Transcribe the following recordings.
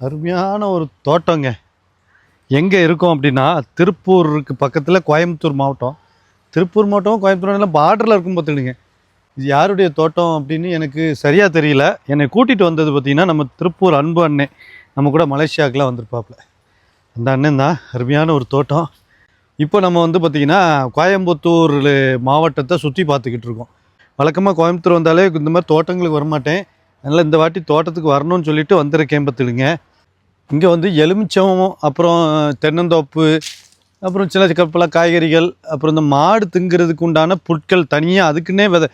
அருமையான ஒரு தோட்டங்க. எங்கே இருக்கோம் அப்படின்னா திருப்பூருக்கு பக்கத்தில் கோயம்புத்தூர் மாவட்டம். திருப்பூர் மாவட்டம் கோயம்புத்தூர் பார்டரில் இருக்கும் பார்த்துக்கிடுங்க. இது யாருடைய தோட்டம் அப்படின்னு எனக்கு சரியாக தெரியல. என்னை கூட்டிகிட்டு வந்தது பார்த்திங்கன்னா நம்ம திருப்பூர் அன்பு அண்ணே. நம்ம கூட மலேசியாவுக்குலாம் வந்திருப்பாப்புல. அந்த அண்ணன் தான். அருமையான ஒரு தோட்டம். இப்போ நம்ம வந்து பார்த்திங்கன்னா கோயம்புத்தூர் மாவட்டத்தை சுற்றி பார்த்துக்கிட்டு இருக்கோம். வழக்கமாக கோயம்புத்தூர் வந்தாலே இந்த மாதிரி தோட்டங்களுக்கு வரமாட்டேன். அதனால் இந்த வாட்டி தோட்டத்துக்கு வரணும்னு சொல்லிட்டு வந்திருக்கேன் பார்த்துடுங்க இங்கே வந்து எலுமிச்சம் அப்புறம் தென்னந்தோப்பு அப்புறம் சில கப்பல காய்கறிகள் அப்புறம் இந்த மாடு திங்கிறதுக்கு உண்டான புட்கள் தனியாக அதுக்குன்னே வித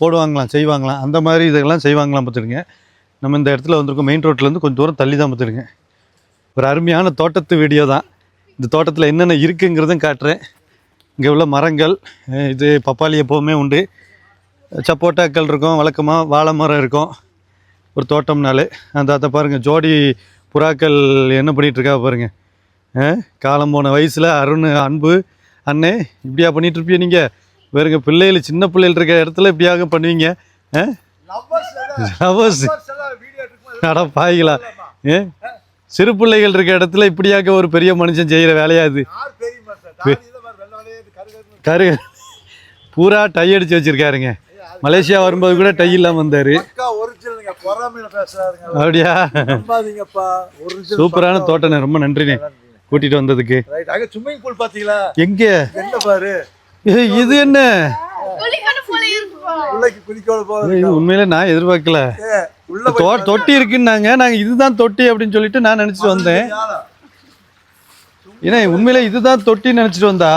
போடுவாங்களாம் செய்வாங்களாம். அந்த மாதிரி இதெல்லாம் செய்வாங்களாம் பார்த்துடுங்க நம்ம இந்த இடத்துல வந்திருக்கோம் மெயின் ரோட்லேருந்து கொஞ்சம் தூரம் தள்ளி தான் பார்த்துடுங்க ஒரு அருமையான தோட்டத்து வீடியோ தான். இந்த தோட்டத்தில் என்னென்ன இருக்குங்கிறதும் காட்டுறேன். இங்கே உள்ள மரங்கள் இது பப்பாளி எப்போவுமே உண்டு. சப்போட்டாக்கள் இருக்கும் வழக்கமாக வாழை மரம் இருக்கும். ஒரு தோட்டம்னாலே அந்த அதை பாருங்கள் ஜோடி புறாக்கள் என்ன பண்ணிட்டு இருக்கா பாருங்க. அஹ் காலம் போன வயசில் அருண் அன்பு அண்ணே இப்படியா பண்ணிட்டு இருப்பிய நீங்கள் வேறுங்க பிள்ளைகள் சின்ன பிள்ளைகள் இருக்க இடத்துல இப்படியாக பண்ணுவீங்க. Lovers. அட பாய்களா ஏ சிறு பிள்ளைகள் இருக்க இடத்துல இப்படியாக ஒரு பெரிய மனுஷன் செய்கிற வேலையா இது கரு பூரா டை அடிச்சு வச்சிருக்காருங்க. மலேசியா வரும்போது கூட டை இல்லாம வந்தாரு. அப்படியா? சூப்பரான தோட்டண்ணே. ரொம்ப நன்றிண்ணே. கூட்டிட்டு வந்ததுக்கு. ஸ்விம்மிங் பூல் பாத்தீங்களா? எங்க? என்ன பாரு? ஏய், இது என்ன? உண்மையில நான் எதிர்பார்க்கல. தொட்டி இருக்குன்னாங்க. நாங்க இதுதான் தொட்டி அப்படின்னு சொல்லிட்டு நான் நினைச்சிட்டு வந்தேன். ஏன்னா உண்மையில இதுதான் தொட்டின்னு நினைச்சிட்டு வந்தா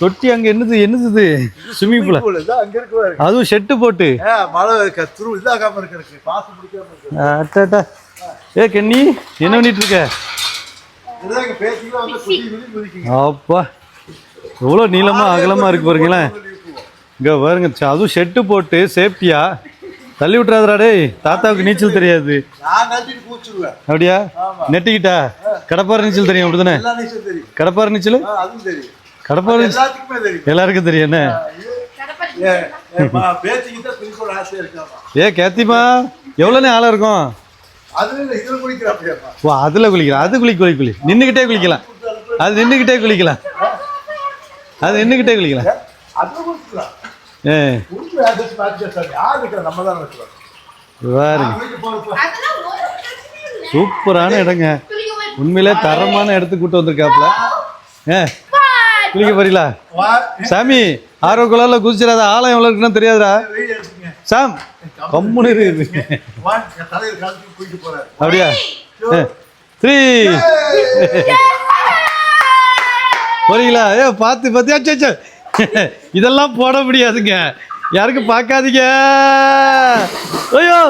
தொட்டி அங்க என்னது என்னது இது? ஸ்விம்மிங் பூல அங்க இருக்கு. பாருங்க அதுவும் ஷெட்டு போட்டு. மழை துரு இதாகாம இருக்கு பாத்து பிடிக்காம இருக்கு. அட்டா ஏ கென்னி என்ன பண்ணிட்டு இருக்க? அப்பா எவ்வளோ நீளமா அகலமா இருக்கு பாருங்களேன். இங்க பாருங்க அதுவும் ஷெட்டு போட்டு சேஃப்டியா தள்ளி விட்டுறாதடா டேய். தாத்தாவுக்கு நீச்சல் தெரியாது. அப்படியா? நெட்டிக்கிட்டா? கடப்பாறை நீச்சல் தெரியும் அப்படிதானே எல்லா நீச்சல் தெரியும். கடப்பாறை நீச்சல்? கடப்பாறை எல்லாருக்கும் தெரியும் என்ன? ஏ கேத்திமா எவ்வளோனே ஆளாக இருக்கும்? ஓ அதில் குளிக்கலாம். அது குளி குளி குளி. நின்றுக்கிட்டே குளிக்கலாம். அது நின்றுக்கிட்டே குளிக்கலாம். அது நின்றுக்கிட்டே குளிக்கலாம். ஏ சூப்பரான இடங்க. உண்மையிலே தரமான இடத்துக்கு கூட்டு வந்திருக்காப்ல ஏ. குளிக்க போறீங்களா? சாமி ஆர்வ குளாரில் குதிச்சிடாத ஆழம் எவ்வளோ இருக்குன்னு தெரியாதுடா. சாம் கம்முன்னு இருக்கு வா என் தலையில் காலத்துக்கு குளிக்க போறாரு. அப்படியா? த்ரீ போறீங்களா? ஏ பார்த்து பார்த்து அச்சோ அச்சோ. இதெல்லாம் போட முடியாதுங்க. யாருக்கும் பார்க்காதீங்க. ஐயோ.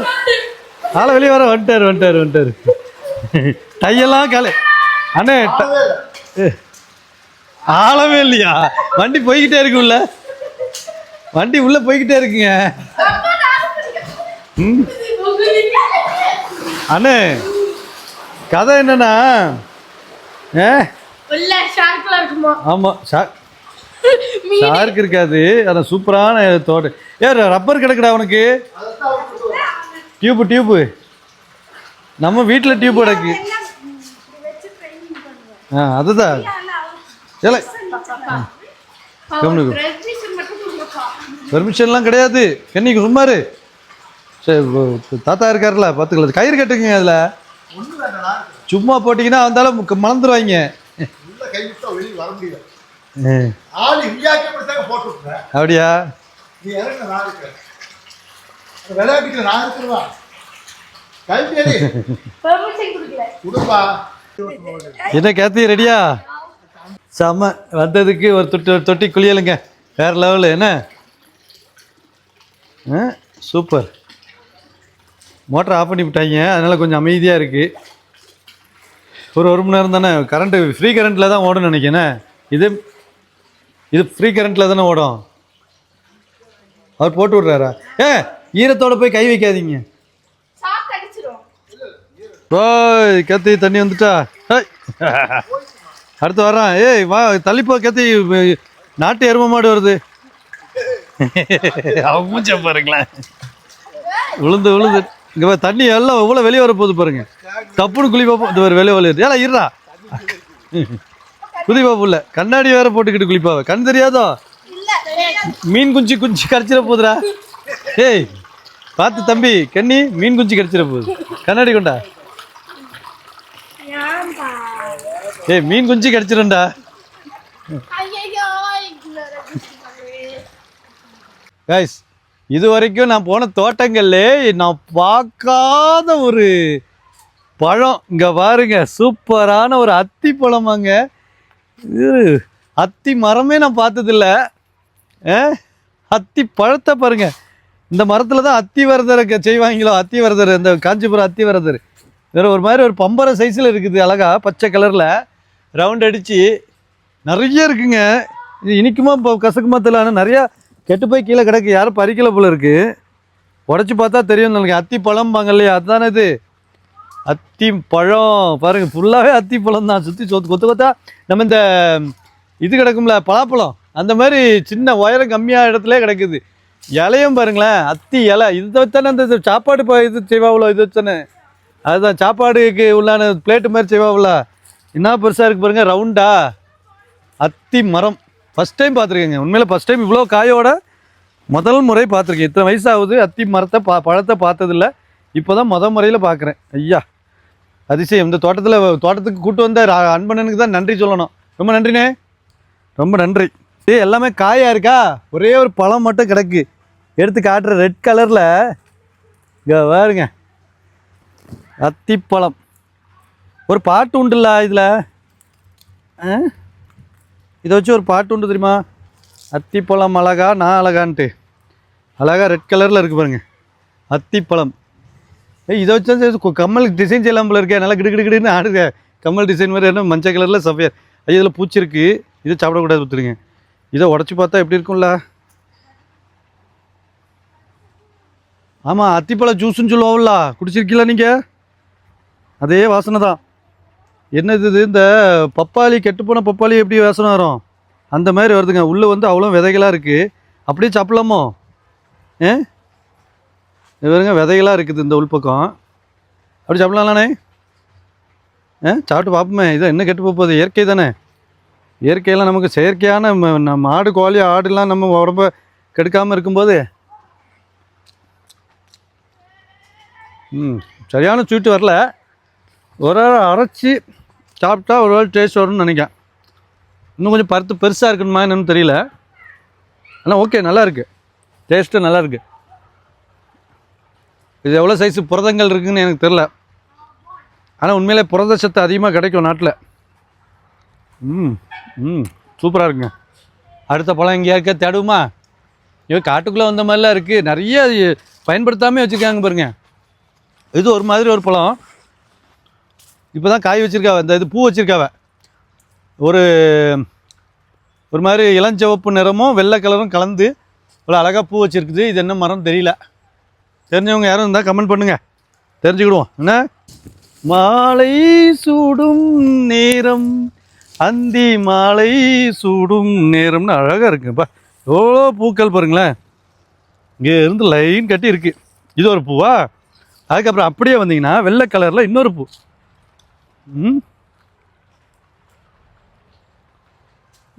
ஆளை வெளியே வர வந்துட்டாரு வந்துட்டாரு வந்துட்டாரு. டையெல்லாம் காலை அண்ணே ஆளவே இல்லையா? வண்டி போய்கிட்டே இருக்கு உள்ள. வண்டி உள்ள போய்கிட்டே இருக்குங்க. அண்ணே கதை என்னன்னா ஆமாம் ஷார்க் இருக்காது. அதான் சூப்பரான தோடு ஏ ரப்பர் கிடக்குடா உனக்கு? டியூப்பு டியூப்பு நம்ம வீட்டில் டியூப் கிடக்கு. ஆ அதுதான். இல்லை கம்முனு பெர்மிஷன்லாம் கிடையாது. கண்ணிக்கு சும்மாரு. சரி தாத்தா இருக்காருல பார்த்துக்கலாம் கயிறு கட்டுங்க அதில். சும்மா போட்டிங்கன்னா வந்தாலும் மலந்துருவாங்க அப்படியா? என்ன கேத்தி ரெடியா? செம்ம வந்ததுக்கு ஒரு தொட்டி ஒரு தொட்டி குளியலுங்க. வேற லெவலு என்ன? ஆ சூப்பர் மோட்டர் ஆஃப் பண்ணி விட்டாங்க அதனால் கொஞ்சம் அமைதியாக இருக்குது ஒரு ஒரு மணி நேரம் தானே? கரண்ட்டு ஃப்ரீ கரண்ட்டில் தான் ஓடும் நினைக்கிறேன். இது இது ஃப்ரீ கரண்ட்டில் தானே ஓடும்? அவர் போட்டு விட்றாரா? ஏ ஈரத்தோட போய் கை வைக்காதீங்க. ஓய் கத்தி தண்ணி வந்துட்டா. அடுத்து வர்றான். ஏய் வா தள்ளிப்போ கத்தி நாட்டு எரும மாடு வருது. மூஞ்ச பாருங்களேன். விழுந்து விழுந்து. இங்க தண்ணி எல்லாம் எவ்வளோ வெளியே வர போகுது பாருங்க. தப்புன்னு குழி பார்ப்போம் இந்த வெளியே வெளியே ஏலா இருடா. குதி பாப்புல கண்ணாடி வேற போட்டுக்கிட்டு குளிப்பாவ. கண் தெரியாதோ? மீன் குஞ்சு குஞ்சு கடிச்சிட போகுதுடா ஏய் பார்த்து தம்பி கண்ணி மீன் குஞ்சு கடிச்சிட போகுது. கண்ணாடி கொண்டா. ஏய் மீன் குஞ்சு கடிச்சிடும்டா ஐயோ கைஸ் இது வரைக்கும் நான் போன தோட்டங்கள்ல நான் பார்க்காத ஒரு பழம். இங்க பாருங்க சூப்பரான ஒரு அத்தி பழமாங்க இது அத்தி மரமே நான் பார்த்ததில்ல? அத்தி பழத்தை பாருங்க. இந்த மரத்துல தான் அத்தி வரதரை செய்வாங்களோ? அத்தி வரதர் இந்த காஞ்சிபுரம் அத்தி வரதர். வேற ஒரு மாதிரி ஒரு பம்பர சைஸில் இருக்குது அழகா பச்சை கலரில் ரவுண்ட் அடிச்சு நிறைய இருக்குங்க. இது இனிக்குமா இப்போ கசக்குமா தெரியல ஆனால் நிறையா கெட்டு போய் கீழே கிடக்கு. யாரும் பறிக்கல போல இருக்குது உடச்சி பார்த்தா தெரியும் நமக்கு அத்தி பழம் பாங்க இல்லையா? அதுதானே இது. அத்தி பழம். பாருங்கள் ஃபுல்லாகவே அத்தி பழம் தான். சுற்றி சொத்து கொத்து கொத்தா நம்ம இந்த இது கிடக்கும்ல பலாப்பழம். அந்த மாதிரி சின்ன உயரம் கம்மியாக இடத்துல கிடக்குது. இலையும் பாருங்களேன் அத்தி இலை. இது வச்சானே அந்த இது சாப்பாடு இப்போ இது செய்வாவுல இது வச்சானே அதுதான் சாப்பாடுக்கு உள்ளான பிளேட்டு மாதிரி செய்வாவுல என்ன பெருசாக இருக்கு பாருங்க ரவுண்டா அத்தி மரம். ஃபஸ்ட் டைம் பார்த்துருக்கேங்க. உண்மையில் ஃபஸ்ட் டைம் இவ்வளோ காயோட முதல் முறை பார்த்துருக்கேன். இத்தனை வயசாகுது அத்தி மரத்தை பா பழத்தை பார்த்ததில்ல. இப்போ தான் முத முறையில் பார்க்குறேன். ஐயா அதிசயம். இந்த தோட்டத்தில் தோட்டத்துக்கு கூட்டு வந்த அன்பனனுக்கு தான் நன்றி சொல்லணும். ரொம்ப நன்றிண்ணே. ரொம்ப நன்றி. ஏய் எல்லாமே காயாக இருக்கா? ஒரே ஒரு பழம் மட்டும் கிடக்கு. எடுத்து காட்டுற ரெட் கலரில் இங்கே பாருங்க. அத்திப்பழம் ஒரு பாட்டு உண்டுல்ல இதில்? ஆ? இதை வச்சு ஒரு பாட்டு உண்டு தெரியுமா? அத்திப்பழம் அழகா நான் அழகான்ட்டு. அழகா ரெட் கலரில் இருக்கு பாருங்க. அத்திப்பழம். ஏய் இதை வச்சு தான் கம்மல் டிசைன் செய்யலாம் போல இருக்கே. நல்லா கிடு கிடு கிடுன்னு ஆடுங்க. கம்மல் டிசைன் மாதிரி என்ன மஞ்சள் கலரில் சஃபியர் ஐயோ இதில் பூச்சி இருக்கு. இதை சாப்பிடக்கூடாது பார்த்துருங்க இதை உடச்சி பார்த்தா எப்படி இருக்கும்ல? ஆமாம் அத்திப்பழ ஜூஸ்ன்னு சொல்லுவோம்ல. குடிச்சிருக்கீங்களா நீங்கள் அதே வாசனை தான். என்னது இது? இந்த பப்பாளி கெட்டுப்போன பப்பாளி எப்படி வாசனை வரும்? அந்த மாதிரி வருதுங்க. உள்ளே வந்து அவ்வளோ விதைகளாக இருக்குது அப்படியே சாப்பிட்லாமோ? ஏ? இவருங்க விதைகளாக இருக்குது இந்த உள்பக்கம். அப்படி சாப்பிடலாம்லாண்ணே. ஆ சாப்பிட்டு பார்ப்போமே. இதை என்ன கெட்டு போகுது? இயற்கை தானே. இயற்கையெல்லாம் நமக்கு செயற்கையான ம- நம்ம ஆடு கோழி ஆடுலாம் நம்ம உடம்ப கெடுக்காமல் இருக்கும்போது. ம் சரியான ஸ்வீட்டு வரல. ஒரு அரைச்சி சாப்பிட்டா ஒரு வேளை டேஸ்ட் வரும்னு நினைக்கிறேன். இன்னும் கொஞ்சம் பருத்து பெருசாக இருக்கணுமா என்னன்னு தெரியல. ஆனால் ஓகே நல்லா இருக்கு. டேஸ்ட்டு நல்லா இது எவ்வளோ சைஸ் புரதங்கள் இருக்குதுன்னு எனக்கு தெரில ஆனால் உண்மையிலே புரத சத்து அதிகமாக கிடைக்கும் நாட்டில். ம் ம் சூப்பராக இருக்குங்க. அடுத்த பழம் எங்கேயா இருக்க? தேடுமா ஐயோ காட்டுக்குள்ளே வந்த மாதிரிலாம் இருக்குது நிறைய பயன்படுத்தாமே வச்சுருக்காங்க பாருங்க. இது ஒரு மாதிரி ஒரு பழம். இப்போ தான் காய் வச்சுருக்காவ இந்த இது பூ வச்சுருக்காவ ஒரு ஒரு மாதிரி இளஞ்சிவப்பு நிறமும் வெள்ளை கலரும் கலந்து இவ்வளோ அழகாக பூ வச்சுருக்குது. இது என்ன மரம் தெரியல. தெரிஞ்சவங்க யாரும் இருந்தால் கமெண்ட் பண்ணுங்கள் தெரிஞ்சுக்கிடுவோம். என்ன? மாலை சூடும் நேரம் அந்தி மாலை சூடும் நேரம்னு அழகாக இருக்குப்பா எவ்வளோ பூக்கள் பாருங்களேன். இங்கே இருந்து லைன் கட்டி இருக்குது இது ஒரு பூவா? அதுக்கப்புறம் அப்படியே வந்தீங்கன்னா வெள்ளை கலரில் இன்னொரு பூ.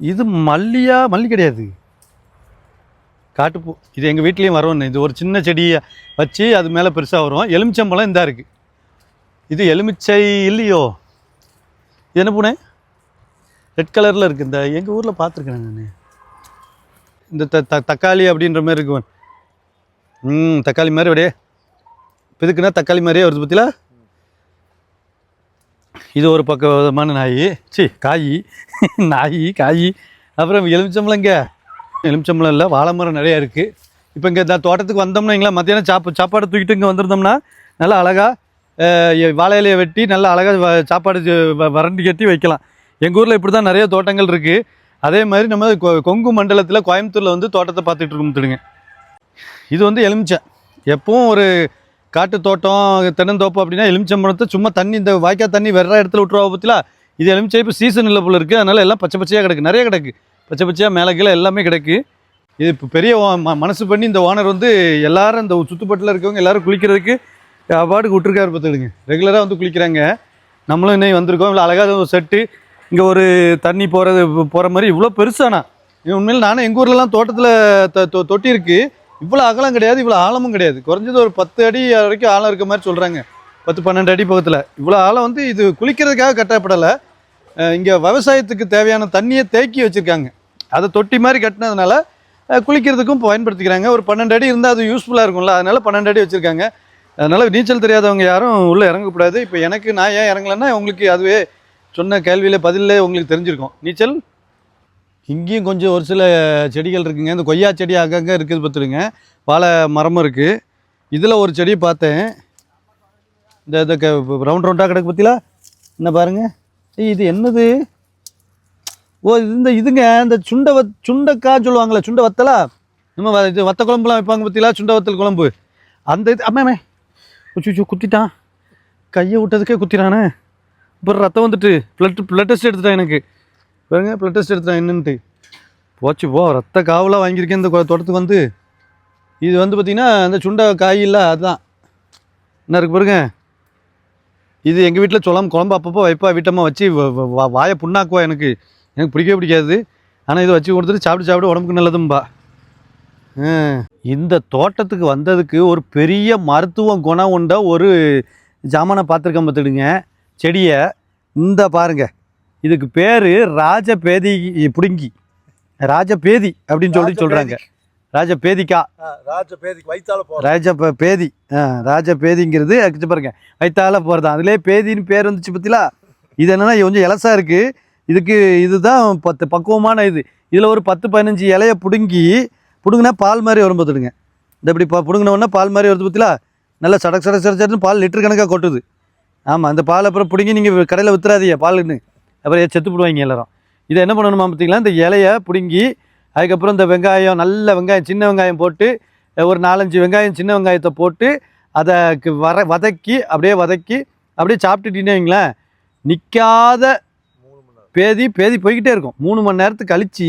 இது மல்லியா? மல்லி கிடையாது. காட்டுப்பூ இது எங்கள் வீட்லேயும் வரும். இது ஒரு சின்ன செடியை வச்சு அது மேலே பெருசாக வரும். எலுமிச்சம்பழம் இந்தா இருக்குது இது எலுமிச்சை இல்லையோ? இது என்ன பூனே? ரெட் கலரில் இருக்குது இந்த எங்கள் ஊரில் பார்த்துருக்கேன் நான். இந்த த த தக்காளி அப்படின்ற மாதிரி இருக்குவன் ம் தக்காளி மாதிரி அப்படியே இப்போ இதுக்குன்னா தக்காளி மாதிரியே வருது பத்தில இது ஒரு பக்க விதமான நாய். சி காய். நாய் காய். அப்புறம் எலுமிச்சம்பளம் இங்கே எலுமிச்சம்பளம் இல்லை வாழை மரம் நிறையா இருக்குது இப்போ இங்கே இந்த தோட்டத்துக்கு வந்தோம்னா எங்களா மத்தியானம் சாப்பு சாப்பாடு தூக்கிட்டு இங்கே வந்திருந்தோம்னா நல்லா அழகாக வாழை இலையை வெட்டி நல்லா அழகாக சாப்பாடு வ- வறண்டி கட்டி வைக்கலாம். எங்கள் ஊரில் இப்படி தான் நிறைய தோட்டங்கள் இருக்குது அதே மாதிரி நம்ம கொ- கொங்கு மண்டலத்தில் கோயம்புத்தூரில் வந்து தோட்டத்தை பார்த்துட்டு இருக்கோம் தெரியுங்க இது வந்து எலுமிச்சை. எப்பவும் ஒரு காட்டு தோட்டம் தென்னந்தோப்பு அப்படின்னா எலுமிச்சம்பழத்தை சும்மா தண்ணி இந்த வாய்க்கால் தண்ணி வெற இடத்துல விட்டுருவா பற்றிலா இது எலுமிச்சை இப்போ சீசன் இல்லை போல இருக்குது அதனால் எல்லாம் பச்சை பச்சையாக கிடக்கு. நிறைய கிடக்கு. பச்சை பச்சையாக மேலே கீழே எல்லாமே கிடக்கு. இது இப்போ பெரிய ஓ- ம- மனசு பண்ணி இந்த ஓனர் வந்து எல்லாரும் இந்த சுத்துப்பட்டில் இருக்கவங்க எல்லாரும் குளிக்கிறதுக்கு அவார்டுக்கு விட்டுருக்காரு பார்த்துடுங்க ரெகுலராக வந்து குளிக்கிறாங்க. நம்மளும் இன்னும் வந்திருக்கோம். இவ்வளோ அழகாக ஒரு செட்டு இங்கே ஒரு தண்ணி போகிறது போகிற மாதிரி இவ்வளோ பெருசானா? உண்மையில் நானும் எங்கள் ஊர்லலாம் தோட்டத்தில் தொட்டி இருக்குது இவ்வளோ அகலம் கிடையாது இவ்வளோ ஆழமும் கிடையாது. குறைஞ்சது ஒரு பத்து அடி வரைக்கும் ஆழம் இருக்க மாதிரி சொல்கிறாங்க பத்து பன்னெண்டு அடி பக்கத்தில். இவ்வளோ ஆழம் வந்து இது குளிக்கிறதுக்காக கட்டப்படலை. இங்கே விவசாயத்துக்கு தேவையான தண்ணியை தேக்கி வச்சுருக்காங்க. அதை தொட்டி மாதிரி கட்டினதுனால குளிக்கிறதுக்கும் பயன்படுத்திக்கிறாங்க. ஒரு பன்னெண்டு அடி இருந்தால் அது யூஸ்ஃபுல்லாக இருக்கும்ல. அதனால் பன்னெண்டு அடி வச்சுருக்காங்க. அதனால் நீச்சல் தெரியாதவங்க யாரும் உள்ளே இறங்கக்கூடாது. இப்போ எனக்கு நான் ஏன் இறங்கலைன்னா உங்களுக்கு அதுவே சொன்ன கேள்வியில் பதிலே உங்களுக்கு தெரிஞ்சிருக்கும். நீச்சல் இங்கேயும் கொஞ்சம் ஒரு சில செடிகள் இருக்குங்க. இந்த கொய்யா செடி அங்கங்கே இருக்குது பார்த்துருங்க வாழை மரமும் இருக்குது இதில் ஒரு செடி பார்த்தேன். இந்த இந்த ரவுண்ட் ரவுண்டாக கிடக்கு பார்த்தீங்களா? என்ன பாருங்க. இது என்னது? ஓ இந்த இதுங்க. இந்த சுண்டை வத் சுண்டைக்காய் சொல்லுவாங்களே சுண்டை வத்தலா? நம்ம வ- இது வத்த குழம்புலாம் வைப்பாங்க பார்த்தீங்களா? சுண்டை வத்தல் குழம்பு. அந்த இது அம்மாமே உச்சு குத்திட்டான். கையை விட்டதுக்கே குத்திட்டானே அப்புறம் ரத்தம் வந்துட்டு ப்ளட் ப்ளட் டெஸ்ட் எடுத்துட்டான் எனக்கு. பாருங்க ப்ளட் டெஸ்ட் எடுத்துட்டான் என்னன்ட்டு. போச்சு போ ரத்த காவலாக வாங்கியிருக்கேன் இந்த தோட்டத்துக்கு வந்து. இது வந்து பார்த்திங்கன்னா இந்த சுண்ட காய் இல்லை அதுதான். என்ன இருக்கு பாருங்க. இது எங்கள் வீட்டில் சொல்லாம குழம்பு அப்பப்போ வைப்பா வீட்டம்மா வச்சு வ- வாயை புண்ணாக்குவா எனக்கு. எனக்கு பிடிக்கவே பிடிக்காது. ஆனால் இதை வச்சு கொடுத்துட்டு சாப்பிட்டு சாப்பிட்டு உடம்புக்கு நல்லதும்பா. இந்த தோட்டத்துக்கு வந்ததுக்கு ஒரு பெரிய மருத்துவ குணம் உண்ட ஒரு ஜாமானை பார்த்துருக்கேன் பார்த்துடுங்க. செடியை இந்த பாருங்கள் இதுக்கு பேர் ராஜபேதி பிடுங்கி. ராஜபேதி அப்படின்னு சொல்லி சொல்கிறாங்க ராஜபேதிக்கா. வைத்தால போறோம். ராஜ பேதி ஆ ராஜ பேதிங்கிறது அடிச்சு பாருங்க வைத்தால போகிறது அதுலேயே பேதின்னு பேர் வந்துச்சு பத்திலா இது என்னன்னா கொஞ்சம் இலசா இருக்கு. இதுக்கு இதுதான் பத்து பக்குவமான இது. இதில் ஒரு பத்து பதினஞ்சு இலைய பிடுங்கி பிடுங்கினா பால் மாதிரி வரும் பார்த்துடுங்க இந்த இப்படி பா பிடுங்கினோடனே பால் மாதிரி வருது பத்திலா நல்லா சடக் சடக் சடக் சடன்னு பால் லிட்டர் கணக்காக கொட்டுது. ஆமாம் அந்த பால் அப்புறம் பிடுங்கி நீங்கள் கடையில் வித்துறாதீங்க பால்னு அப்புறம் செத்து போடுவாங்க எல்லாரும். இதை என்ன பண்ணணுமா பார்த்தீங்களா? இந்த இலையை பிடுங்கி அதுக்கப்புறம் இந்த வெங்காயம் நல்ல வெங்காயம் சின்ன வெங்காயம் போட்டு ஒரு நாலஞ்சு வெங்காயம் சின்ன வெங்காயத்தை போட்டு அதை வர வதக்கி அப்படியே வதக்கி அப்படியே சாப்பிட்டுட்டீங்கன்னு வைங்களேன் நிற்காத பேதி பேதி போய்கிட்டே இருக்கும். மூணு மணி நேரத்துக்கு கழித்து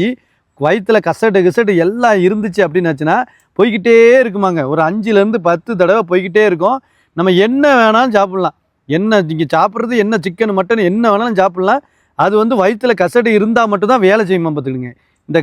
வயிற்றில் கசட்டு கிசட்டு எல்லாம் இருந்துச்சு அப்படின்னாச்சுன்னா போய்கிட்டே இருக்குமாங்க. ஒரு அஞ்சுலேருந்து பத்து தடவை போய்கிட்டே இருக்கும். நம்ம என்ன வேணாலும் சாப்பிட்லாம். என்ன நீங்கள் சாப்பிட்றது என்ன சிக்கன் மட்டன் என்ன வேணாலும் சாப்பிட்லாம். அது வந்து வயிற்றில் கசடு இருந்தால் மட்டும்தான் வேலை செய்யுமா பார்த்துக்கிடுங்க இந்த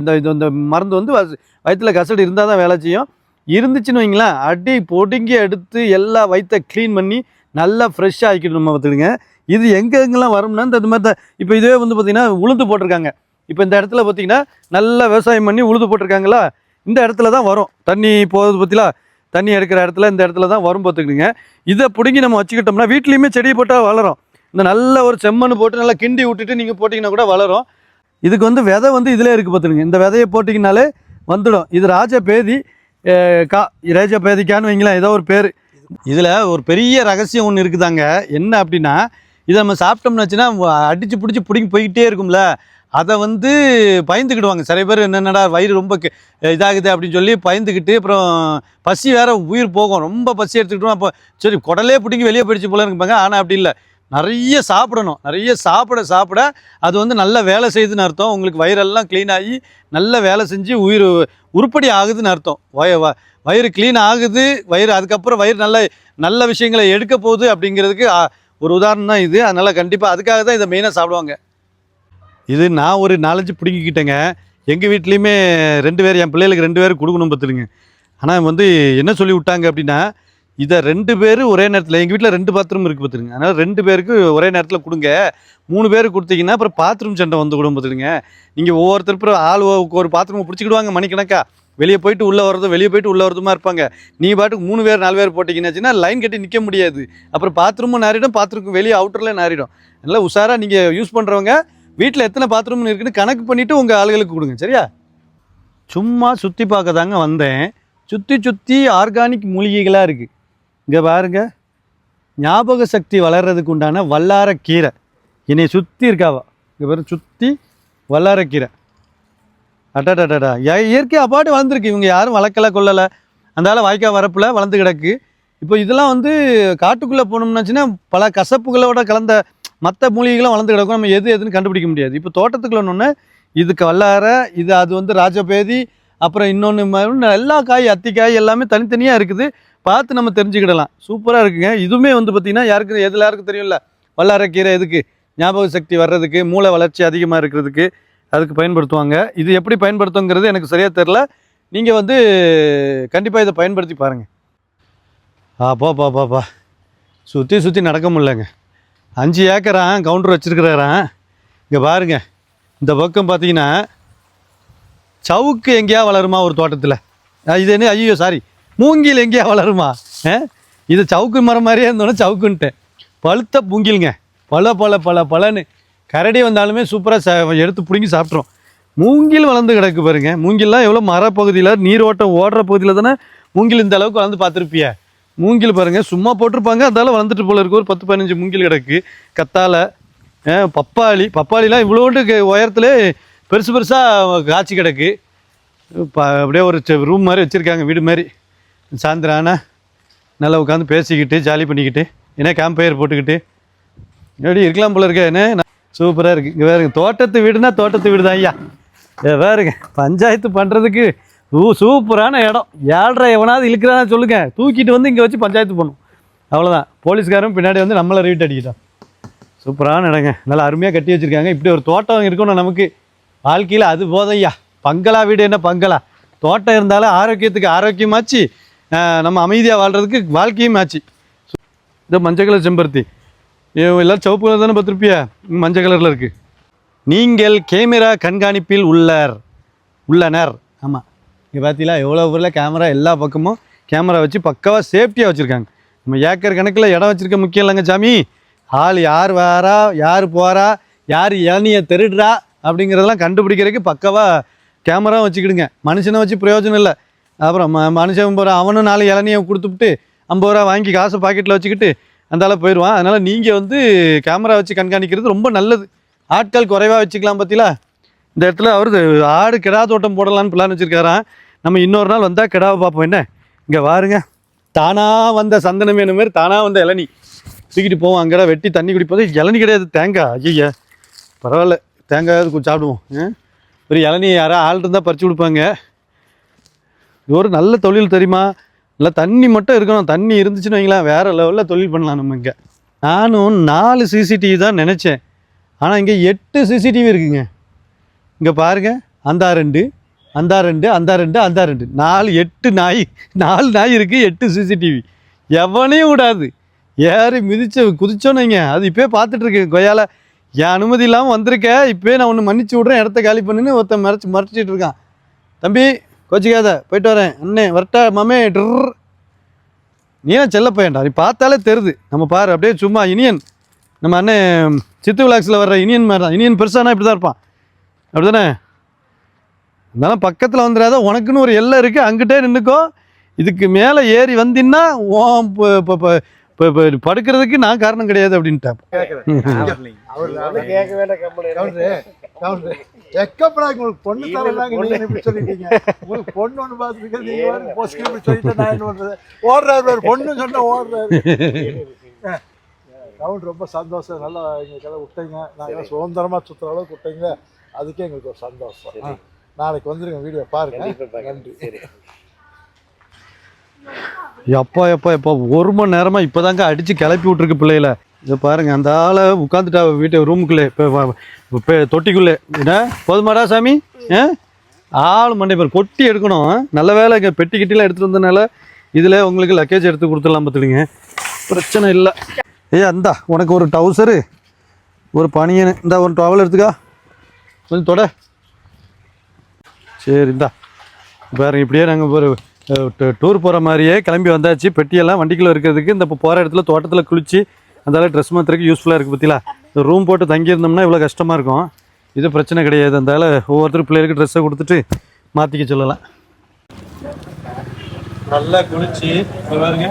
இந்த இது இந்த மருந்து வந்து வயிற்றில் வயிற்றுல கசடு இருந்தால் தான் வேலை செய்யும். இருந்துச்சுன்னு வைங்களேன் அடி பொடுங்கி எடுத்து எல்லா வயிற்றை க்ளீன் பண்ணி நல்லா ஃப்ரெஷ்ஷாக ஆக்கிடணும் பார்த்துக்கிடுங்க இது எங்கே எங்கெல்லாம் வரும்னா இந்த இது மாதிரி தான். இப்போ இதே வந்து பார்த்திங்கன்னா உளுந்து போட்டிருக்காங்க. இப்போ இந்த இடத்துல பார்த்தீங்கன்னா நல்லா விவசாயம் பண்ணி உழுது போட்டிருக்காங்களா? இந்த இடத்துல தான் வரும். தண்ணி போகிறது பற்றிலா தண்ணி எடுக்கிற இடத்துல இந்த இடத்துல தான் வரும் பார்த்துக்கிடுங்க இதை பிடுங்கி நம்ம வச்சுக்கிட்டோம்னா வீட்லேயுமே செடி போட்டால் வளரும். இந்த நல்ல ஒரு செம்மண் போட்டு நல்லா கிண்டி விட்டுட்டு நீங்கள் போட்டிங்கன்னா கூட வளரும். இதுக்கு வந்து விதை வந்து இதிலே இருக்குது பார்த்துருங்க இந்த விதையை போட்டிங்கனாலே வந்துடும். இது ராஜ பேதி கா ராஜ பேதிக்கான்னு வைங்களேன் ஏதோ ஒரு பேர். இதில் ஒரு பெரிய ரகசியம் ஒன்று இருக்குதாங்க. என்ன அப்படின்னா இதை நம்ம சாப்பிட்டோம்னாச்சுன்னா அடித்து பிடிச்சி பிடிங்கி போய்கிட்டே இருக்கும்ல. அதை வந்து பயந்துக்கிடுவாங்க. சில பேர் என்னென்னடா வயிறு ரொம்ப கெ- இதாகுது அப்படின்னு சொல்லி பயந்துக்கிட்டு அப்புறம் பசி வேற உயிர் போகும். ரொம்ப பசி எடுத்துக்கிட்டோம் அப்போ சரி குடலே பிடிங்கி வெளியே போயிடுச்சு போல இருப்பாங்க. ஆனால் அப்படி இல்லை. நிறைய சாப்பிடணும். நிறைய சாப்பிட சாப்பிட அது வந்து நல்ல வேலை செய்யுதுன்னு அர்த்தம். உங்களுக்கு வயிறெல்லாம் க்ளீன் ஆகி நல்ல வேலை செஞ்சு உயிர் உருப்படி ஆகுதுன்னு அர்த்தம். வய வ- வயிறு க்ளீன் ஆகுது வயிறு அதுக்கப்புறம் வயிறு நல்ல நல்ல விஷயங்களை எடுக்க போகுது அப்படிங்கிறதுக்கு ஒரு உதாரணம் தான் இது. அதனால் கண்டிப்பாக அதுக்காக தான் இதை மெயினாக சாப்பிடுவாங்க. இது நான் ஒரு நாலஞ்சு பிடுங்கிக்கிட்டேங்க. எங்கள் வீட்லேயுமே ரெண்டு பேர் என் பிள்ளைகளுக்கு ரெண்டு பேரும் கொடுக்கணும் பார்த்துருங்க ஆனால் வந்து என்ன சொல்லி விட்டாங்க அப்படின்னா இதை ரெண்டு பேர் ஒரே நேரத்தில் எங்கள் வீட்டில் ரெண்டு பாத்ரூம் இருக்குது பார்த்துருங்க அதனால் ரெண்டு பேருக்கு ஒரே நேரத்தில் கொடுங்க. மூணு பேர் கொடுத்தீங்கன்னா அப்புறம் பாத்ரூம் சண்டை வந்து கொடுங்க பார்த்துருங்க நீங்கள் ஒவ்வொருத்தர் அப்புறம் ஆள் ஒரு பாத்ரூம் பிடிச்சிக்கிடுவாங்க மணிக்கணக்கா. வெளியே போயிட்டு உள்ளே வரதும் வெளியே போயிட்டு உள்ளே வரதுமா இருப்பாங்க. நீ பாட்டுக்கு மூணு பேர் நாலு பேர் போட்டிங்கன்னாச்சுன்னா லைன் கட்டி நிற்க முடியாது. அப்புறம் பாத்ரூமும் நாரிடும் பாத்ரூமுக்கு வெளியே அவுட்டரில் நாரிடும் அதனால் உஷாராக நீங்கள் யூஸ் பண்ணுறவங்க வீட்டில் எத்தனை பாத்ரூம் இருக்குன்னு கணக்கு பண்ணிவிட்டு உங்கள் ஆளுகளுக்கு கொடுங்க சரியா? சும்மா சுற்றி பார்க்க தாங்க வந்தேன். சுற்றி சுற்றி ஆர்கானிக் மூலிகைகளாக இருக்குது இங்கே பாருங்க. ஞாபக சக்தி வளர்கிறதுக்கு உண்டான வல்லாரக்கீரை என்னை சுற்றி இருக்காவா? இங்கே பாருங்க சுற்றி வல்லாரக்கீரை அடடடடா. இய- இயற்கை அப்பாட்டு வளர்ந்துருக்கு. இவங்க யாரும் வளர்க்கல கொள்ளலை அந்தால வாய்க்கால் வரப்பில் வளர்ந்து கிடக்கு. இப்போ இதெல்லாம் வந்து காட்டுக்குள்ளே போனோம்னாச்சுன்னா பல கசப்புகளோட கலந்த மற்ற மூலிகைகளும் வளர்ந்து கிடக்கும். நம்ம எது எதுன்னு கண்டுபிடிக்க முடியாது. இப்போ தோட்டத்துக்குள்ள ஒன்று இதுக்கு வல்லார இது அது வந்து ராஜபேதி அப்புறம் இன்னொன்று எல்லா காய் அத்திக்காய் எல்லாமே தனித்தனியாக இருக்குது. பார்த்து நம்ம தெரிஞ்சுக்கிடலாம். சூப்பராக இருக்குங்க. இதுவுமே வந்து பார்த்திங்கன்னா யாருக்கு எதில் யாருக்கு தெரியும்ல? வல்லாரக்கீரை எதுக்கு? ஞாபக சக்தி வர்றதுக்கு மூளை வளர்ச்சி அதிகமாக இருக்கிறதுக்கு அதுக்கு பயன்படுத்துவாங்க. இது எப்படி பயன்படுத்துங்கிறது எனக்கு சரியாக தெரில நீங்கள் வந்து கண்டிப்பாக இதை பயன்படுத்தி பாருங்கள் ஆ பா பா பா சுற்றி சுற்றி நடக்க முடியலங்க. அஞ்சு ஏக்கரான் கவுண்டர் வச்சுருக்கிறாரான் இங்கே பாருங்க. இந்த பக்கம் பார்த்தீங்கன்னா சவுக்கு எங்கேயா வளருமா ஒரு தோட்டத்தில்? இது என்ன? ஐயோ சாரி மூங்கில் எங்கேயா வளருமா? ஆ? இது சவுக்கு மரம் மாதிரியே இருந்தோன்னே சவுக்குன்ட்டேன் பழுத்த பூங்கிலுங்க. பல பல பல பலன்னு கரடி வந்தாலுமே சூப்பராக ச எடுத்து பிடுங்கி சாப்பிட்றோம் மூங்கில் வளர்ந்து கிடக்கு பாருங்க. மூங்கில்லாம் எவ்வளோ மரப்பகுதியில் நீரோட்டம் ஓடுற பகுதியில் தானே மூங்கில் இந்த அளவுக்கு வளர்ந்து பார்த்துருப்பிய. மூங்கில் பாருங்க சும்மா போட்டிருப்பாங்க அதால வளர்ந்துட்டு போல இருக்கு. ஒரு பத்து பதினஞ்சு மூங்கில் கிடக்கு. கத்தாழை பப்பாளி. பப்பாளிலாம் இவ்வளோண்டு உயரத்துலேயே பெருசு பெருசாக காய்ச்சி கிடக்கு. இப்போ அப்படியே ஒரு ரூம் மாதிரி வச்சுருக்காங்க வீடு மாதிரி. சாயந்தரம் ஆனால் நல்லா உட்காந்து பேசிக்கிட்டு ஜாலி பண்ணிக்கிட்டு ஏன்னா கேம்ப் ஃபயர் போட்டுக்கிட்டு. எப்படி இருக்கலாம் போல இருக்கேன் என்ன? சூப்பராக இருக்குது இங்கே வேறுங்க தோட்டத்து வீடுனா தோட்டத்து வீடு தான் ஐயா. ஏ வேறுங்க பஞ்சாயத்து பண்ணுறதுக்கு ஊ சூப்பரான இடம். ஏழ்ரை எவனாவது இழுக்கிறானா சொல்லுங்க. தூக்கிட்டு வந்து இங்கே வச்சு பஞ்சாயத்து பண்ணும். அவ்வளோதான் போலீஸ்காரன் பின்னாடி வந்து நம்மளை ரீட் அடிக்கிட்டான் சூப்பரான இடங்க. நல்லா அருமையாக கட்டி வச்சுருக்காங்க. இப்படி ஒரு தோட்டம் இருக்கணும் நமக்கு. வாழ்க்கையில் அது போதையா பங்களா வீடு என்ன பங்களா? தோட்டம் இருந்தாலும் ஆரோக்கியத்துக்கு ஆரோக்கியமாச்சு. நம்ம அமைதியாக வாழ்கிறதுக்கு வாழ்க்கையும் ஆச்சு இந்த மஞ்சள் கலர் செம்பருத்தி. எல்லோரும் எல்லாம் சிவப்பு கலர் தானே பார்த்துருப்பியா? மஞ்சள் கலரில் இருக்குது நீங்கள் கேமரா கண்காணிப்பில் உள்ளர் உள்ளனர். ஆமாம் இங்கே பார்த்தீங்களா எவ்வளோ ஊரில் கேமரா எல்லா பக்கமும் கேமரா வச்சு பக்காவாக சேஃப்டியாக வச்சுருக்காங்க. நம்ம ஏக்கர் கணக்கில் இடம் வச்சுருக்க முக்கியம் இல்லைங்க சாமி. ஆள் யார் வாரா யார் போகிறா யார் இளநியை திருடுறா அப்படிங்கிறதெல்லாம் கண்டுபிடிக்கிறதுக்கு பக்காவாக கேமரா வச்சுக்கிடுங்க. மனுஷனை வச்சு பிரயோஜனம் இல்லை. அப்புறம் ம மனுஷன் போகிற அவனும் நாலு இளநியை கொடுத்துட்டு ஐம்பது ரூபா வாங்கி காசு பாக்கெட்டில் வச்சுக்கிட்டு அந்தால போயிடுவான் அதனால் நீங்கள் வந்து கேமரா வச்சு கண்காணிக்கிறது ரொம்ப நல்லது. ஆட்கள் குறைவாக வச்சுக்கலாம் பார்த்தீங்களா இந்த இடத்துல அவர் ஆடு கிடா தோட்டம் போடலான்னு பிளான் வச்சுருக்காராம். நம்ம இன்னொரு நாள் வந்தால் கிடாவை பார்ப்போம். என்ன? இங்கே பாருங்க தானாக வந்த சந்தனம் என்ன மாதிரி தானாக வந்த இளநி. தூக்கிட்டு போவோம். அங்கடா வெட்டி தண்ணி குடிப்போம் இளநி கிடையாது. தேங்காய். ஐயா பரவாயில்ல. தேங்காயாவது கொஞ்சம் சாப்பிடுவோம். ஒரு இளநி யாராவது ஆள் இருந்தால் பறித்து கொடுப்பாங்க. இது ஒரு நல்ல தொழில் தெரியுமா? இல்லை தண்ணி மட்டும் இருக்கணும். தண்ணி இருந்துச்சுன்னு வைங்களேன் வேறு லெவலில் தொழில் பண்ணலாம் நம்ம இங்கே. நானும் நாலு சிசிடிவி தான் நினச்சேன். ஆனால் இங்கே எட்டு சிசிடிவி இருக்குங்க. இங்கே பாருங்க. அந்தா ரெண்டு அந்தா ரெண்டு அந்தா ரெண்டு அந்தா ரெண்டு. நாலு எட்டு நாய். நாலு நாய் இருக்குது எட்டு சிசிடிவி எவனையும் விடாது. ஏறி மிதிச்சு குதிச்சோன்னு வைங்க. அது இப்போயே பார்த்துட்ருக்கேன் கொய்யால. என் அனுமதி இல்லாமல் வந்திருக்க. இப்போயே நான் ஒன்று மன்னிச்சு விட்றேன். இடத்த காலி பண்ணுன்னு ஒருத்தன் மறைச்சி மறைச்சிட்டு இருக்கான். தம்பி கோச்சிக்காத போயிட்டு வரேன். அண்ணே வரட்டா மாமே ட்ர் நீ ஏன் செல்ல பையன்டா நீ பார்த்தாலே தெரியுது நம்ம பாரு அப்படியே சும்மா இனியன். நம்ம அண்ணன் சித்து விளாக்ஸில் வர்ற இனியன் மாதிரி தான். இனியன் பெருசானா இப்படி தான் இருப்பான். அப்படிதானே? இருந்தாலும் பக்கத்தில் வந்துடாத உனக்குன்னு ஒரு எல்லை இருக்குது அங்கிட்டே நின்றுக்கோ இதுக்கு மேலே ஏறி வந்தீங்கன்னா உன் ப- ப- ப- ப- ப- படுக்கிறதுக்கு நான் காரணம் கிடையாது அப்படின்ட்டேன். வெக்கப்படாது உங்களுக்கு பொண்ணு தரலாங்க. நீங்க இப்படி சொல்லிட்டீங்க. உங்களுக்கு பொண்ணு ஒன்று பார்த்துருக்கீங்க நீங்க வந்து போஸ்ட் இப்படி சொல்லிட்டு நான் என்ன பண்றது? ஓடுறாரு பொண்ணு சொன்னா ஓடுறாரு. கவுண்டர் ரொம்ப சந்தோஷம். நல்லா எங்களுக்கெல்லாம் விட்டீங்க. நாங்கள் சுதந்திரமா சுற்றுற அளவுக்கு விட்டீங்க. அதுக்கே எங்களுக்கு ஒரு சந்தோஷம். நாளைக்கு வந்துருங்க வீடியோ பாருங்க. நன்றி. எப்பா எப்பா எப்பா ஒரு மணி நேரமாக இப்போதாங்க அடித்து கிளப்பி விட்ருக்கு பிள்ளைகள. இதை பாருங்க அந்த ஆளை உட்காந்துட்டா வீட்டு ரூமுக்குள்ளே இப்போ தொட்டிக்குள்ளே. என்ன? போதுமாடா சாமி? ஆ ஆள் மண்டை பேர் கொட்டி எடுக்கணும். நல்ல வேலை இங்கே பெட்டி கிட்டிலாம் எடுத்துகிட்டு வந்தனால இதில் உங்களுக்கு லக்கேஜ் எடுத்து கொடுத்துடலாம் பார்த்துடுங்க. பிரச்சனை இல்லை. ஏ அந்தா உனக்கு ஒரு டவுசரு ஒரு பனியனு. இந்தா ஒரு டவல் எடுத்துக்கா. கொஞ்சம் தொட. சரி இந்தா. பாருங்க இப்படியே நாங்கள் ஒரு டூர் போகிற மாதிரியே கிளம்பி வந்தாச்சு. பெட்டியெல்லாம் வண்டிக்குள்ளே இருக்கிறதுக்கு இந்த இப்போ போகிற இடத்துல தோட்டத்தில் குளிச்சு அந்தால ட்ரெஸ் மாத்திரக்கு யூஸ்ஃபுல்லாக இருக்குது இந்த ரூம் போட்டு தங்கியிருந்தோம்னா இவ்வளோ கஷ்டமாக இருக்கும். இது பிரச்சனை கிடையாது. அந்தால ஒவ்வொருத்தரும் பிள்ளைகளுக்கு ட்ரெஸ்ஸை கொடுத்துட்டு மாற்றிக்க சொல்லலாம். நல்லா குளிச்சு பாருங்க.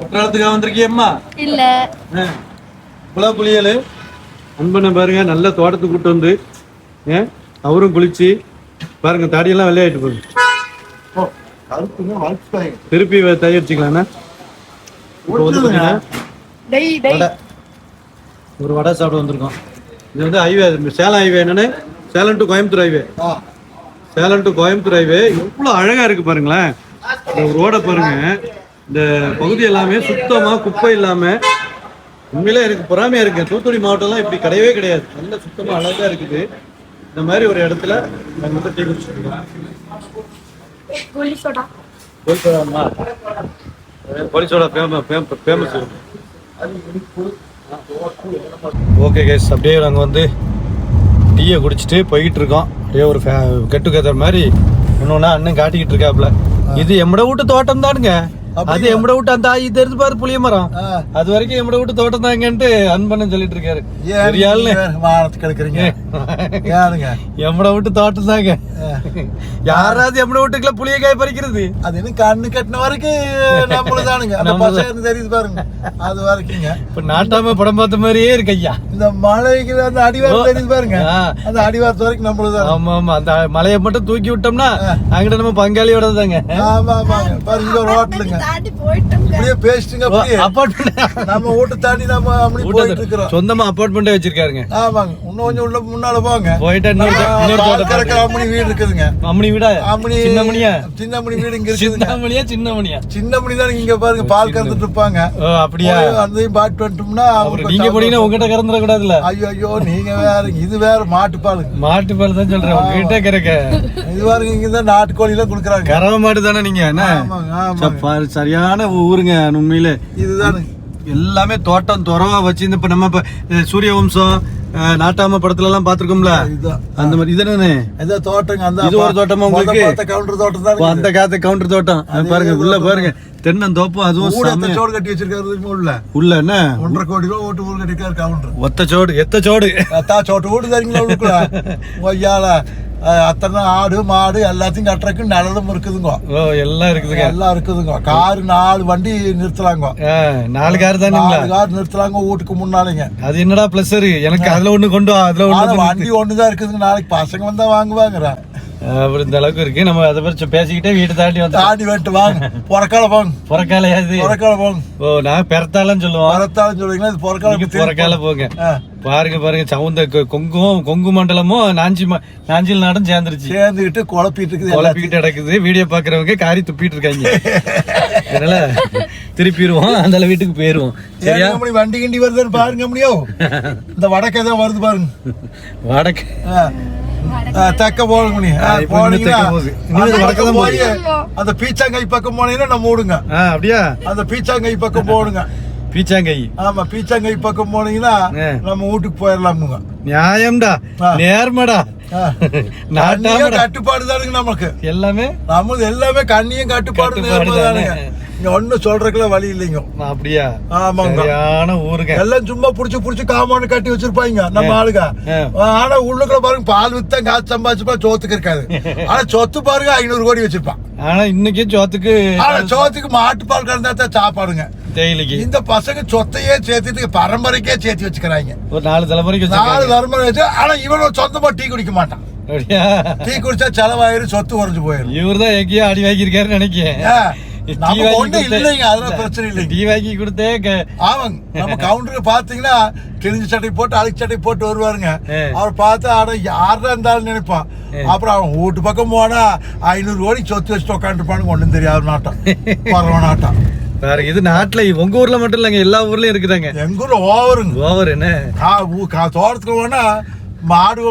குற்றாலத்துக்காக வந்திருக்கியம்மா? இல்ல. இவ்வளோ குளியல். அன்பனை பாருங்க நல்ல தோட்டத்துக்கு கூட்டு வந்து ஏன் அவரும் குளிச்சு பாருங்க தாடியெல்லாம் வெள்ளையாயிட்டு போகுது. திருப்பி தயாரிச்சுக்கலாம்ண்ணா டெய் டெய். ஒரு வடை சாப்பிட வந்திருக்கோம். இது வந்து ஹைவே சேலம் ஹைவே என்னன்னு? Salem to Coimbatore highway Salem to Coimbatore highway இவ்வளோ அழகாக இருக்குது பாருங்களேன். இந்த ரோடை பாருங்க. இந்த பகுதி எல்லாமே சுத்தமாக குப்பை இல்லாமல் உண்மையிலே எனக்கு பொறாமையாக இருக்குது தூத்துக்குடி மாவட்டம்லாம் இப்படி கிடையவே கிடையாது. நல்ல சுத்தமாக அழகாக இருக்குது. இந்த மாதிரி ஒரு இடத்துல நாங்கள் வந்து டீ குடிச்சிருக்கோம் கோலி சோடா கோலி சோடாமா ஃபேமஸ் ஃபேமஸ் ஓகே கேஸ் அப்படியே நாங்கள் வந்து டீயை குடிச்சிட்டு போய்கிட்டு இருக்கோம் அப்படியே ஒரு கெட் டுகெதர் மாதிரி. இன்னொன்னா அண்ணன் காட்டிக்கிட்டு இருக்காப்புல. இது எம்மட வீட்டு தோட்டம் தானுங்க அது எம்மட வீட்டு அந்த இது தெரிஞ்சு பாரு புளிய மரம். அது வரைக்கும் எம்மட வீட்டு தோட்டம் தாங்கன்ட்டு அன்பண்ணன் சொல்லிட்டு இருக்காரு. ஏனுங்க எம்மட வீட்டு தோட்டம் தாங்க. யாராவது எம்மட வீட்டுக்குள்ள புளியக்காய் பறிக்கிறது? அது இன்னும் கண்ணு கட்டின வரைக்கும் நம்மளுதானுங்க அந்த நம்மளுதான். பசங்க தெரியுது பாருங்க. அது வரைக்குங்க. இப்ப நாட்டாம படம் பார்த்த மாதிரியே இருக்கு ஐயா. இந்த மலைக்கு அந்த அடிவாரம் தெரியுது பாருங்க. அந்த அடிவாரத்து வரைக்கும் நம்மளுதான் ஆமா ஆமா. அந்த மலையை மட்டும் தூக்கி விட்டோம்னா அங்கிட்ட நம்ம பங்காளியோட தாங்க ஆமா ஆமாங்க. பாருங்க ஒரு ஹோட்டலுங்க தாண்டி போயிட்டோங்க. அப்படியே பேசிட்டுங்க அப்படியே. அப்பார்ட்மெண்ட் நம்ம வீட்டை தாண்டி நம்ம அப்படி போயிட்டு இருக்கிறோம். சொந்தமா அப்பார்ட்மெண்ட்டே வச்சிருக்காருங்க. ஆமாங்க. இன்னும் கொஞ்சம் உள்ள முன்னால போங்க. போயிட்டா இன்னொரு அம்மணி வீடு இருக்குதுங்க. வீடா? அம்மணி சின்ன மணியா சின்ன மணி வீடு இங்க இருக்குதுங்க. சின்ன மணியா சின்ன மணியா சின்ன மணி தான் இங்க பாருங்க பால் கறந்துட்டு இருப்பாங்க. அப்படியா? அதையும் பாட்டு வந்துட்டோம்னா அப்புறம் நீங்க போனீங்கன்னா உங்ககிட்ட கறந்துட கூடாதுல்ல ஐயோ ஐயோ நீங்க வேற இது வேற மாட்டு பாலுங்க. மாட்டு பால் தான் சொல்றேன் உங்ககிட்ட கறக்க. இது பாருங்க இங்க தான் நாட்டுக்கோழி எல்லாம் கொடுக்குறாங்க. கறவை மாடு தானே நீங்க என்ன? சரியான ஊருங்க உண்மையிலே. இதுதானுங்க எல்லாமே தோட்டம் துறவா வச்சு இப்ப நம்ம இப்ப சூரிய வம்சம் நாட்டாம படத்துல எல்லாம் பாத்துருக்கோம்ல இதுதான். அந்த மாதிரி இதுதானே? இந்த தோட்டங்க அந்த இது ஒரு தோட்டமா உங்களுக்கு? கவுண்டர் தோட்டம் தான் அந்த காத்து கவுண்டர் தோட்டம். பாருங்க உள்ள பாருங்க. தென்னந்தோப்பும் அதுவும் சோடு கட்டி வச்சிருக்காரு உள்ள? உள்ள என்ன? ஒன்றரை கோடி ரூபா ஓட்டு ஊர் கட்டிருக்காரு கவுண்டர் எத்த சோடு? அத்தா சோட்டு வீடு தரீங்களா ஒய்யால அத்தனை ஆடு மாடு எல்லாத்தையும் கட்டுறதுக்கு நிழலும் இருக்குதுங்க. ஓ எல்லாம் இருக்குதுங்க. எல்லாம் இருக்குதுங்க. காரு நாலு வண்டி நிறுத்தலாங்க. நாலு கார் தானுங்களா? நாலு கார் நிறுத்தலாங்க வீட்டுக்கு முன்னாலேங்க. அது என்னடா பிளஸ் எனக்கு அதுல ஒண்ணு கொண்டு அதுல ஒண்ணு வண்டி ஒண்ணுதான் இருக்குதுங்க. நாளைக்கு பசங்க வந்தா வாங்குவாங்கறா அப்படி இந்த அளவுக்கு இருக்கு. நம்ம அதை பற்றி பேசிக்கிட்டே வீட்டை தாண்டி வந்து தாண்டி வந்துட்டு வாங்க. பொறக்கால போங்க. புறக்காலையாது பொறக்கால போங்க. ஓ நான் பெறத்தாலும் சொல்லுவோம். மரத்தாலும் சொல்றீங்களா? இது பொறக்கால புறக்கால போங்க. பாருங்க பாருங்க. சவுந்த கொங்கும் கொங்கு மண்டலமும் நாஞ்சி நாஞ்சில் நாடும் சேர்ந்துருச்சு. சேர்ந்துக்கிட்டு குழப்பிட்டு இருக்குது. குழப்பிக்கிட்டு நடக்குது வீடியோ பாக்குறவங்க காரி துப்பிட்டு இருக்காங்க. அதனால திருப்பிடுவோம். அந்த வீட்டுக்கு போயிருவோம். சரியா? மணி வண்டி கிண்டி வருதுன்னு பாருங்க முடியோ இந்த வடக்கே தான் வருது பாருங்க. வடக்கு. தெக்க போகுது. இனிமே அந்த பீச்சாங்கை பக்கம் போனீங்கன்னா நம்ம விடுங்க ஆ அப்படியா அந்த பீச்சாங்கை பக்கம் போடுங்க பீச்சாங்கை ஆமா பீச்சாங்கை பக்கம் போனீங்கன்னா. நம்ம வீட்டுக்கு போயிடலாமுங்க நியாயம்டா. நேர்மடா கட்டுப்பாடு தானுங்க நமக்கு எல்லாமே நம்மளது எல்லாமே கண்ணியும் கட்டுப்பாடு தானே. இங்க ஒண்ணும் சொல்றதுக்குலாம் வழி இல்லைங்க. அப்படியா? ஆமாங்க. ஊருங்க. எல்லாம் சும்மா புடிச்சு புடிச்சு காம்பவுண்ட் கட்டி வச்சிருப்பாங்க. நம்ம ஆளுங்க. ஆனா உள்ளுக்குள்ள பாருங்க பால் வித்தா காசு சம்பாதிச்சுப்பா சோத்துக்கு இருக்காது. ஆனா சொத்து பாருங்க ஐநூறு கோடி வச்சிருப்பான் ஆனா இன்னைக்கு சோத்துக்கு ஆனா சோத்துக்கு மாட்டு பால் கறந்தா தான் சாப்பாடுங்க. தேயிலைக்கு இந்த பசங்க சொத்தையே சேர்த்துட்டு பரம்பரைக்கே சேர்த்து வச்சுக்கிறாங்க. ஒரு நாலு தலைமுறைக்கு நாலு தலைமுறை வச்சு ஆனா இவன் சொந்தமா டீ குடிக்க மாட்டான். டீ குடிச்சா செலவாயிரும் சொத்து குறைஞ்சு போயிரும். இவர்தான் எங்கேயோ அடி வாங்கியிருக்காருன்னு நினைக்கிறேன். வாங்கி கொடுத்தே- ஆமாங்க. நம்ம கவுண்டருக்கு பாத்தீங்கன்னா கிழிஞ்ச சட்டை போட்டு அழுக்கு சட்டை போட்டு வருவாருங்க. அவர் பார்த்து ஆட யாரா இருந்தாலும் நினைப்பான். அப்புறம் அவன் வீட்டு பக்கம் போனா ஐநூறு கோடி சொத்து வச்சுட்டு உட்காந்துருப்பானுங்க ஒண்ணும் தெரியாது நாட்டம். பரவ நாட்டம். வேற இது நாட்டுல உங்க ஊர்ல மட்டும் இல்லைங்க எல்லா ஊர்லயும் இருக்குதாங்க. எங்க ஊர்ல ஓவருங்க. ஓவர் என்ன? தோட்டத்துக்கு போனா மாடு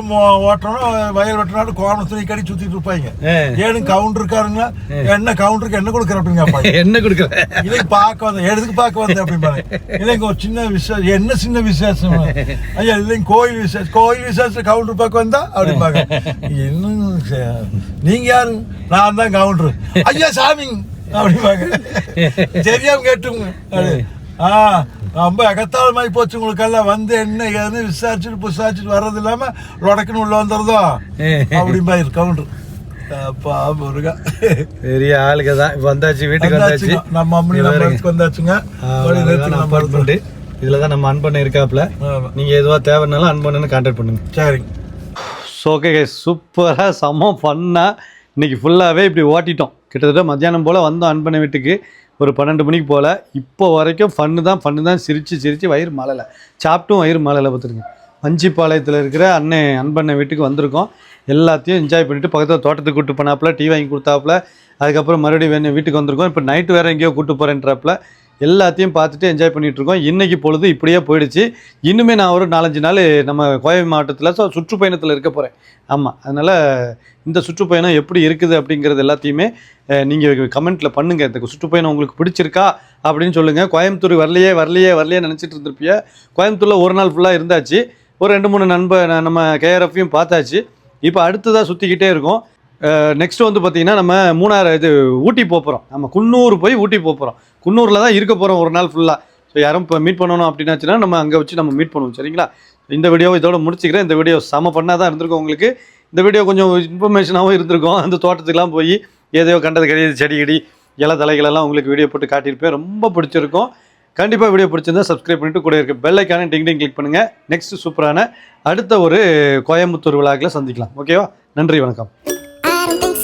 ஓட்டணும் வயல் வெட்டணும் கோணம் துணி கடி சுத்திட்டு இருப்பாங்க. ஆ. ஏன்னு கவுண்டர் இருக்காருங்க என்ன கவுண்டருக்கு என்ன கொடுக்குற? அப்படின்னு என்ன கொடுக்குற? இல்லைங்க பார்க்க வந்தேன் எதுக்கு பார்க்க வந்தேன் அப்படிம்பாங்க. இல்லைங்க ஒரு சின்ன விசேஷம் என்ன சின்ன விசேஷம்? ஐயா இல்லைங்க கோயில் விசேஷம் கோயில் விசேஷம் கவுண்டர் பார்க்க வந்தா? அப்படிம்பாங்க. என்ன நீங்க யாரு? நான் தான் கவுண்டர் ஐயா சாமி. அப்படிம்பாங்க. தெரியாம கேட்டுங்க. ஆ ரொம்ப எகத்தாளமாயி போச்சு உங்களுக்கெல்லாம். வந்து என்ன ஏதுன்னு விசாரிச்சுட்டு புசாரிச்சுட்டு வர்றது இல்லாம லொடக்குன்னு உள்ள வந்துடுதோ அப்படிம்பாரு கவுண்டர் அப்பா முருகா. பெரிய ஆளுங்க தான். இப்ப வந்தாச்சு வீட்டுக்கு வந்தாச்சு. நம்ம அம்மனி வந்தாச்சுங்க. அப்பார்ட்மெண்ட் இதுல தான் நம்ம அன்பண்ண இருக்காப்ல ஆமா. நீங்க எதுவா தேவைன்னாலும் அன்பண்ணனு கான்டாக்ட் பண்ணுங்க. சரிங்க ஸோ ஓகே சூப்பராக செம்ம ஃபன்னாக இன்னைக்கு ஃபுல்லாகவே இப்படி ஓட்டிட்டோம். கிட்டத்தட்ட மத்தியானம் போல் வந்தோம் அன்பண்ண வீட்டுக்கு. ஒரு பன்னெண்டு மணிக்கு போல். இப்போ வரைக்கும் ஃபன்னு தான் ஃபன்னு தான் சிரித்து சிரித்து வயிறு மழலை சாப்பிட்டும் வயிறு மழலை பார்த்துருங்க. வஞ்சிப்பாளையத்தில் இருக்கிற அண்ணே அன்பண்ணன் வீட்டுக்கு வந்திருக்கோம். எல்லாத்தையும் என்ஜாய் பண்ணிட்டு பக்கத்தில் தோட்டத்துக்கு கூட்டு போனாப்புல டீ வாங்கி கொடுத்தாப்புல. அதுக்கப்புறம் மறுபடியும் வேணும் வீட்டுக்கு வந்திருக்கோம். இப்போ நைட்டு வேறு எங்கேயோ கூட்டு போகிறேன்றாப்புல எல்லாத்தையும் பார்த்துட்டு என்ஜாய் பண்ணிகிட்ருக்கோம் இன்றைக்கி பொழுது இப்படியே போயிடுச்சு. இன்னுமே நான் ஒரு நாலஞ்சு நாள் நம்ம கோவை மாவட்டத்தில் ஸோ சுற்றுப்பயணத்தில் இருக்க போகிறேன் ஆமாம் அதனால் இந்த சுற்றுப்பயணம் எப்படி இருக்குது அப்படிங்கிறது எல்லாத்தையுமே நீங்கள் கமெண்ட்டில் பண்ணுங்கள் இந்த சுற்றுப்பயணம் உங்களுக்கு பிடிச்சிருக்கா அப்படின்னு சொல்லுங்கள் கோயம்புத்தூர் வரலையே வரலையே வரலையே நினச்சிட்டு இருந்திருப்பிய. கோயம்புத்தூரில் ஒரு நாள் ஃபுல்லாக இருந்தாச்சு. ஒரு ரெண்டு மூணு நண்ப நம்ம கேஆர்எஃப்பையும் பார்த்தாச்சு. இப்போ அடுத்ததாக சுற்றிக்கிட்டே இருக்கோம். நெக்ஸ்ட் வந்து பார்த்திங்கன்னா நம்ம மூணாறு இது ஊட்டி போகிறோம் நம்ம குன்னூர் போய் ஊட்டி போகிறோம் குன்னூரில் தான் இருக்க போகிறோம் ஒரு நாள் ஃபுல்லாக ஸோ யாரும் இப்போ மீட் பண்ணணும் அப்படின்னாச்சுன்னா நம்ம அங்கே வச்சு நம்ம மீட் பண்ணுவோம் சரிங்களா? இந்த வீடியோ இதோட முடிச்சுக்கிறேன். இந்த வீடியோ செம பண்ணால் தான் இருந்திருக்கும் உங்களுக்கு. இந்த வீடியோ கொஞ்சம் இன்ஃபர்மேஷனாகவும் இருந்திருக்கும். அந்த தோட்டத்துக்குலாம் போய் ஏதையோ கண்டது கிடையாது செடி கிடி இலை தலைகளெல்லாம் உங்களுக்கு வீடியோ போட்டு காட்டியிருப்பேன். ரொம்ப பிடிச்சிருக்கும். கண்டிப்பாக வீடியோ பிடிச்சிருந்தா சப்ஸ்கிரைப் பண்ணிட்டு கூட இருக்குது பெல் ஐக்கான டிங் டிங் கிளிக் பண்ணுங்கள் நெக்ஸ்ட் சூப்பரான அடுத்த ஒரு கோயம்புத்தூர் விழாக்கில் சந்திக்கலாம். ஓகேவா நன்றி வணக்கம்.